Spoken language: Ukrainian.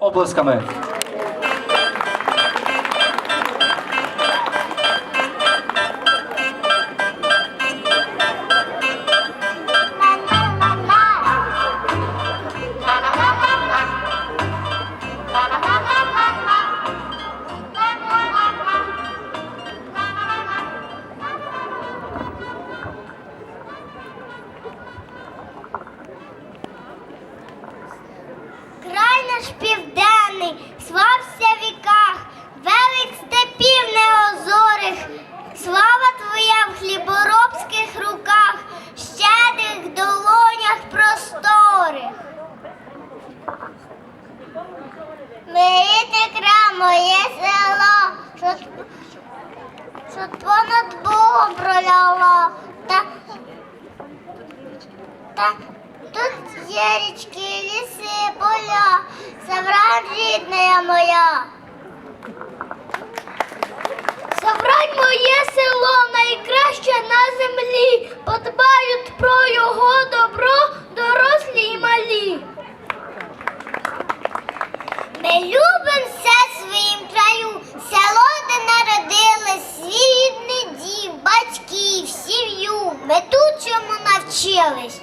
oblascami. Наш південний, слався в віках, велик степів неозорих, слава твоя в хліборобських руках, щедрих долонях просторих. Мирите край моє село, що, що понад Богом проляло, та та Тут є річки, ліси, поля, Собрань, рідна моя. забрань моє село найкраще на землі. Подбають про його добро, дорослі й малі. Ми любим все своїм краю, село, де народились, свій рідний дім, батьки, сім'ю. Ми тут чому навчились.